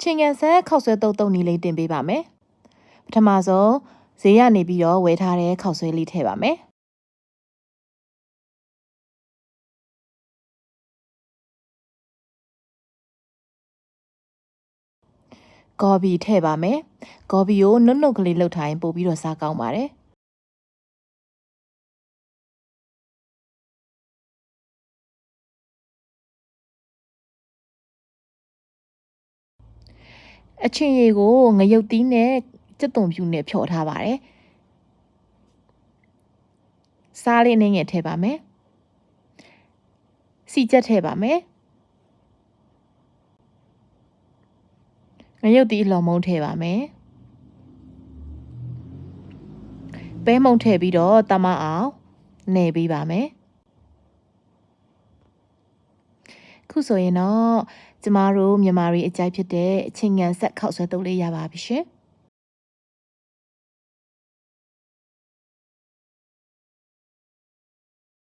ချင်းကန်ဆက်ခောက်ဆွဲတုတ်တုတ်နီလေးတင်ပေးပါမယ်ပထမဆုံးဈေးရနေပြီးတော့ဝယ်ထားတဲ့ခောက်ဆွဲလေးထည့်ပါမယ်ဂေါ်ဘီထည့်ပါမယ်ဂေါ်ဘီကိုနုတ်နုတ်ကလေးလှုပ်ထားရင်ပို့ပြီးတော့စားကောင်းပါတယ် အချင်းရီကိုငရုတ်သီးနဲ့ကြက်သွန်ဖြူနဲ့ဖြော်ထားပါတယ်စားလေးနဲ့ငယ်ထည့်ပါမယ်စီချက်ထည့်ပါမယ်ငရုတ်သီးအလော်မုံထည့်ပါမယ်ပဲမုံထည့်ပြီးတော့တမအောင်နေပေးပါမယ် ခုဆိုရင်တော့ကျမတို့မြန်မာတွေအကြိုက်ဖြစ်တဲ့အချင်းငံဆက်ခောက်ဆွဲတုပ်လေးရပါပြီရှင်